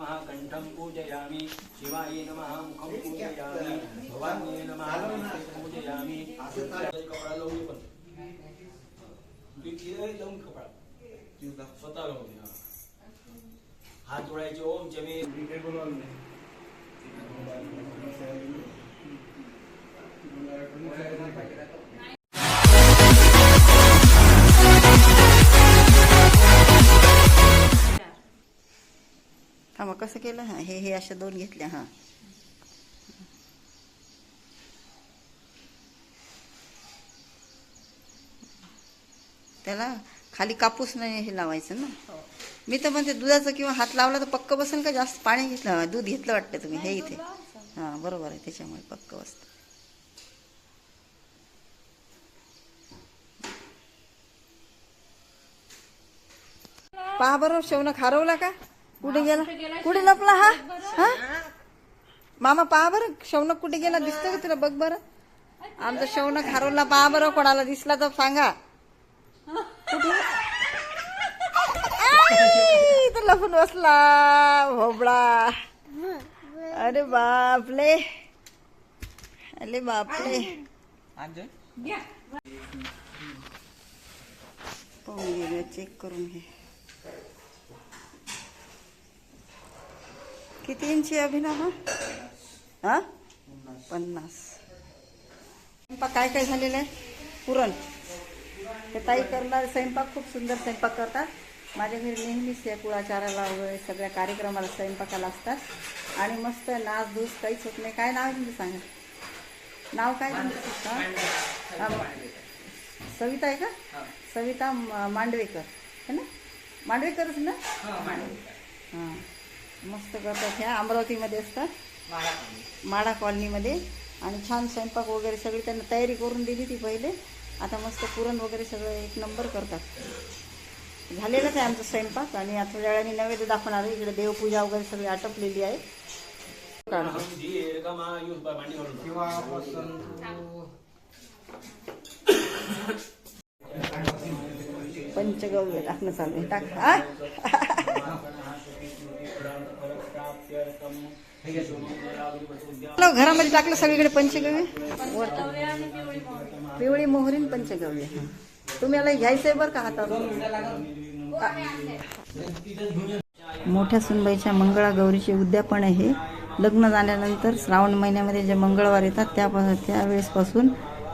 नमः कंठं पूजयामि शिवाय नमः मुखं पूजयामि भवान्ये नमः पूजयामी। कपडा लावून पण. लावून कपडा स्वतः लावून हा. हात जोडायचे ओम जमे. थांबा कसं केलं हा हे हे अशा दोन घेतल्या हा. त्याला खाली कापूस नाही हे लावायचं ना? मी तर म्हणते दुधाचं किंवा हात लावला तर पक्क बसेल का? जास्त पाणी घेतलं दूध घेतलं वाटतं तुम्ही हे इथे. हां बरोबर आहे त्याच्यामुळे पक्क बसतं. पहा बरं शौनक हरवला का? कुठे गेला? कुठे लपला हा? हा? मामा पहा बरं. शौनक कुठे गेला? दिसतो का तुला? बघ बरं. आमचा शौनक हरवला. पहा बरं कोणाला दिसला तर सांगा. इथं लपून बसला. भोबळा अरे बापले. अरे बापले. पाहून घे चेक करून घे. किती इंची अभिनव? हा? हा पन्नास. स्वयंपाक काय काय झालेलं आहे? पुरण. हे ताई करणार स्वयंपाक खूप सुंदर स्वयंपाक करतात. माझ्या घरी नेहमीच हे कुळाचाराला वगैरे सगळ्या कार्यक्रमाला स्वयंपाकाला असतात. आणि मस्त नाच धूस काहीच होत नाही. काय नाव आहे तुमचं सांगा? नाव काय तुमचं? सविता आहे का? सविता मांडवेकर. है ना? मांडवेकरच ना? हां. मस्त करतात ह्या अमरावतीमध्ये असतात. माडा कॉलनीमध्ये. आणि छान स्वयंपाक वगैरे सगळी त्यांना तयारी करून दिली ती पहिले. आता मस्त पुरण वगैरे सगळं एक नंबर करतात. झालेलंच आहे आमचं स्वयंपाक आणि आता थोड्या वेळाने नैवेद्य दाखवणार आहे इकडे देवपूजा वगैरे सगळी आटपलेली आहे. पंचगव्य टाकणं चालू आहे. टाक. घरामध्ये टाकलं सगळीकडे पंचगव्य. पिवळी मोहरीन पंचगव्य. तुम्हाला घ्यायचंय बरं का हातात मोठ्या सुनबाईच्या मंगळागौरीचे उद्यापन आहे. लग्न झाल्यानंतर श्रावण महिन्यामध्ये जे मंगळवार येतात त्या त्यावेळेसपासून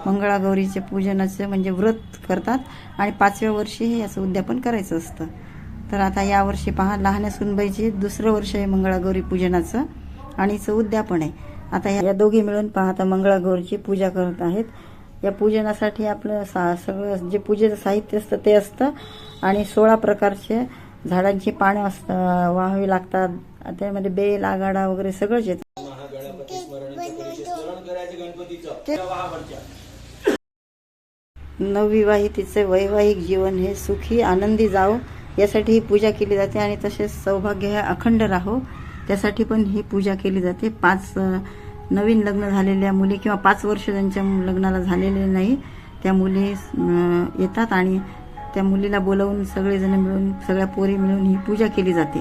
मंगळागौरीचे पूजनाचं म्हणजे व्रत करतात आणि पाचव्या वर्षी हे याचं उद्यापन करायचं असतं. तर आता यावर्षी पहा लहान्या सुनबाईचे दुसरं वर्ष आहे मंगळागौरी पूजनाचं. आणि हिचं उद्यापन आहे. आता या दोघी मिळून पाहता मंगळागौरची पूजा करत आहेत. या पूजनासाठी आपलं सा सगळं जे पूजेचं साहित्य असतं ते असतं. आणि सोळा प्रकारचे झाडांची पानं असतं वाहावी लागतात. त्यामध्ये बेल आगाडा वगैरे सगळंच येतं नवविवाहितीचे नवविवाहितेचे वैवाहिक जीवन हे सुखी आनंदी जावो. यासाठी ही पूजा केली जाते आणि तसेच सौभाग्य हे अखंड राहो. त्यासाठी पण ही पूजा केली जाते. पाच नवीन लग्न झालेल्या मुली किंवा पाच वर्ष ज्यांच्या लग्नाला झालेले नाही त्या मुली येतात आणि त्या मुलीला बोलवून सगळेजण मिळून सगळ्या पोरी मिळून ही पूजा केली जाते.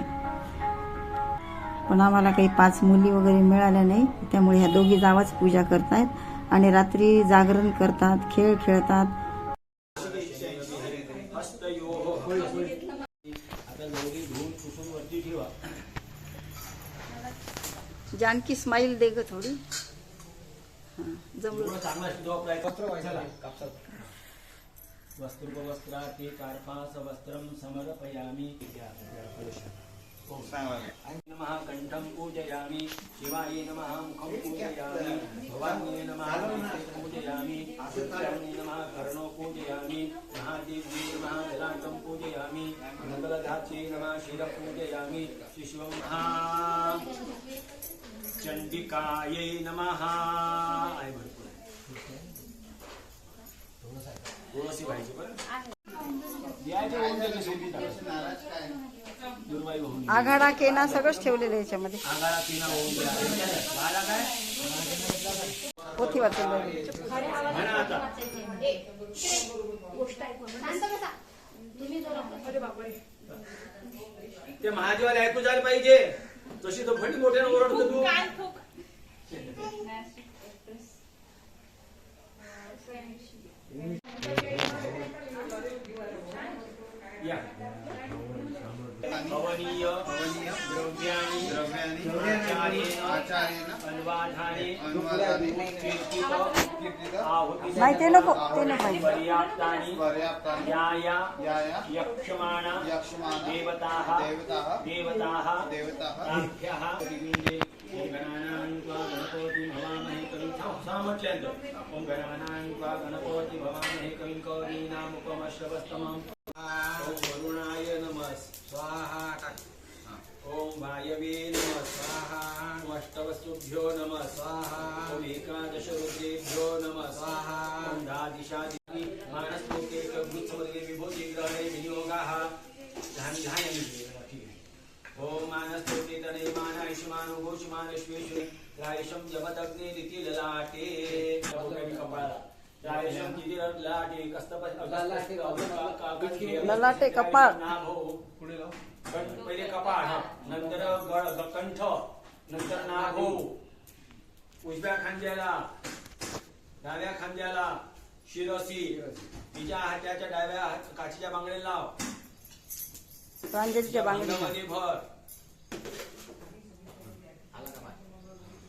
पण आम्हाला काही पाच मुली वगैरे मिळाल्या नाही त्यामुळे ह्या दोघी जावाच पूजा करतायत आणि रात्री जागरण करतात खेळ खेळतात हस्तयोः आता गौरी धुवून पुसून वरती ठेवा जानकी स्माईल दे ग थोडी. हां, समर्पयामि. नमः कंठं पूजयामि. शिवाय नमः मुखं पूजयामि. भवान्ये नमः पूजयामि. नमः कर्णो पूजयामि. महादेव्यै ललाटं पूजयामि मंगलधात्यै नमः शिरः पूजयामि शिशवं महा चंडिकायै नमः। आहे भरपूर थोडीशी पाहिजे बरं. आघाडा केना सगळंच ठेवलेलं आहे याच्यामध्ये. आगाळा पिना होऊन गेला. झाला काय? पोथी वाचून म्हणा आता. ते महादेवाला ऐकू जायला पाहिजे. तशी तो फंडी मोठ्यानं ओरडतो तू काय थूक या अवनीय द्रव्याणि आचार्येण आचार्येण अन्वाधाने अनुवादाने कीर्तित कीर्तित आहुति नाही ते नको ते नको. पाहिजे पर्याप्तानि पर्याप्तानि याया याया यक्षमाण यक्षमाण देवताः देवताः देवताः देवताः। ताभ्यः प्रतिबिम्बे ओम गणानां त्वा गणपतिं भवामहे कविं सा म्हटल्यानंतर ओम गणानां त्वा गणपति भवामहे कविं कवीनामुपमश्रवस्तमम् ओम वरुणाय नमः स्वाहा। ओम वायवे नमः स्वाहा। ओम अष्टवस्तुभ्यो नमः स्वाहा। ओम एकादश रुद्रेभ्यो नमः स्वाहा। मानसलोके विभूति ग्रहणे विनियोगाः ध्यान ध्यान ठीक है। ओम मानस्तोते तने मान आयुष्मान घोषमान विश्वेश्वर रायशम जमदग्ने दिति ललाटे। कपाळा रायशम दिति ललाटे कस्तप ललाटे, कपाळ. पुढे लाव पहिले कपाळ हा. नंतर गळ कंठ नंतर नाभो। उजव्या खांद्याला डाव्या खांद्याला शिरसी तिच्या हाताच्या डाव्या हात- काचीच्या बांगड्या लाव. प्रांजलीच्या बांगडी भांगामध्ये भर. आला का बाय?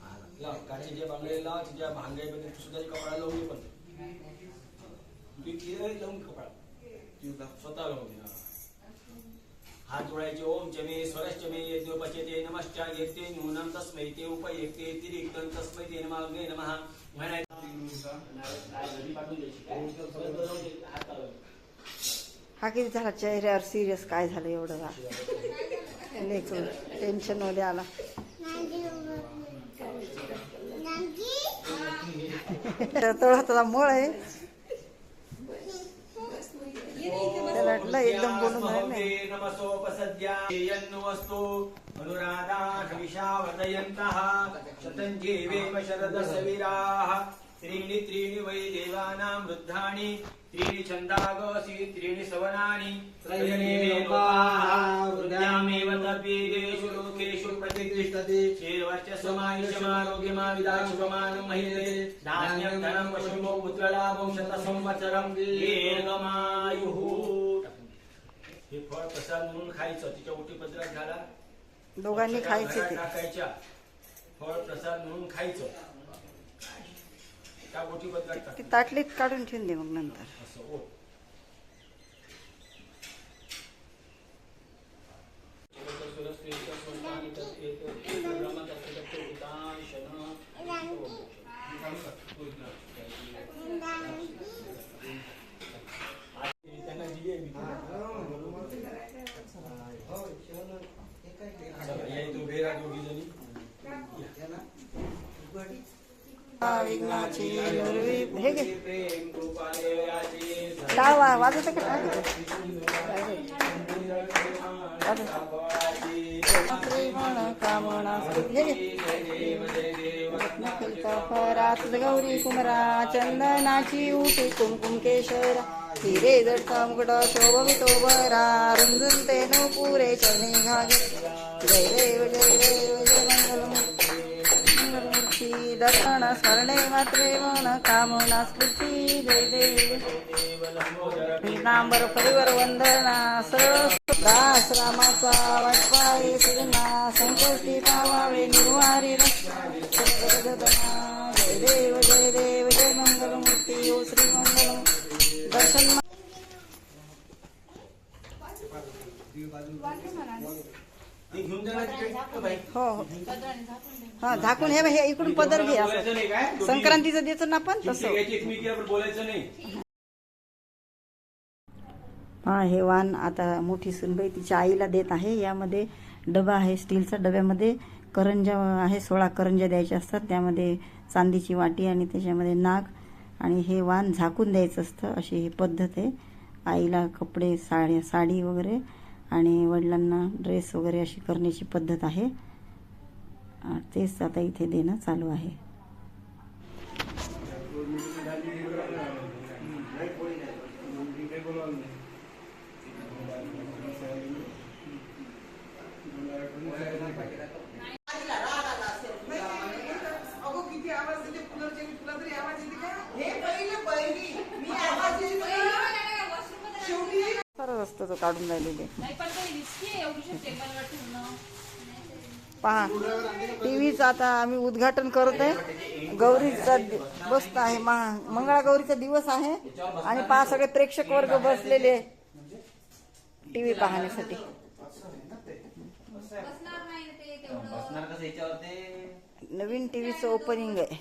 आला. लाव काचेच्या बांगडे लाव तिच्या भांग्यामध्ये सुद्धा कपडा लावून घे पण. तू लावून कपडा स्वतः लावून घे हा. हात जोडायचे ओम चमे स्वरश्चमे यज्ञोपचते नमश्च येते नूनं तस्मै ते उपयुक्ते तिरिक्तं तस्मै ते नमाग्ने नमः. म्हणायचं हा किती झाला? चेहऱ्यावर सिरियस काय झालं एवढं का टेन्शनमध्ये आला. तळ हाताला मळ आहे. त्याला वाटलं एकदम बोलून राहिलं नाही. नमसोपसद्यान्वस्तु त्रीणि त्रीणि वै देवानां वृद्धानि त्रीणि छन्दागसि त्रीणि सवनानि। वृद्धामेव तद्वेदेषु लोकेषु प्रतिष्ठते। श्रीर्वर्चस्वमायुष्यमारोग्यमाविदाशुभमानं महिले धान्यं धनं पशुमो पुत्रलाभं शतसंवत्सरं। दीर्घमायुः। हे फळ प्रसाद म्हणून खायचं तिच्या ओटी पत्रात घाला. दोघांनी खायचे टाकायच्या. फळ प्रसाद म्हणून खायचं त्या ओटी पत्रात टाक ती ताटलीत काढून ठेवून दे मग नंतर असं ओ त्यांना दिली आहे मी. चला, या इथं उभे राहा दोघीजणी. विघ्नाची हे घे. टाळ वा वाजवतं का टाळ प्रेमण हे घे. गौरी कुमरा चंदनाची उठी कुमकुम केशरा हिरे जडता मुगडा शोभितो बरा रुंजून ते नो पुरे चरणी घागे जय देव जय देव जय मंगलम दर्शन स्मरणे मात्रे मन कामना स्मृती जय देव नांबर परिवर वंदना सरळ दास रामाचा वाटपाई सिजना संकष्टी पावावे निर्वारी जगदना जय देव जय देव जय मंगलमूर्ती ओ श्री मंगल दर्शन हो. हो हा झाकून हे हे इकडून पदर घे असं संक्रांतीचं देतो ना आपण तसं. बोलायचं नाही. हा हे वाण आता मोठी सुनबाई तिच्या आईला देत आहे. यामध्ये डबा आहे स्टीलचा डब्यामध्ये. करंजा आहे सोळा करंजा द्यायच्या असतात. त्यामध्ये चांदीची वाटी आणि त्याच्यामध्ये नाग. आणि हे वाण झाकून द्यायचं असतं अशी ही पद्धत आहे. आईला कपडे साडी साडी वगैरे आणि वडिलांना ड्रेस वगैरे अशी करण्याची पद्धत आहे. तेच आता इथे देणं चालू आहे. असतं तो काढून राहिलेले पहा टीव्हीचं आता आम्ही उद्घाटन करत आहे. गौरीचा बसत आहे मा- मंगळागौरीचा दिवस आहे. आणि पहा सगळे प्रेक्षक वर्ग बसलेले टीव्ही पाहण्यासाठी. बसणार कसं याच्यावर ते नवीन टीव्हीचं ओपनिंग आहे.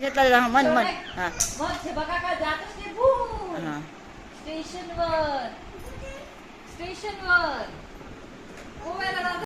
घेतला मन मन. हा स्टेशनवर स्टेशनवर गोव्याला जात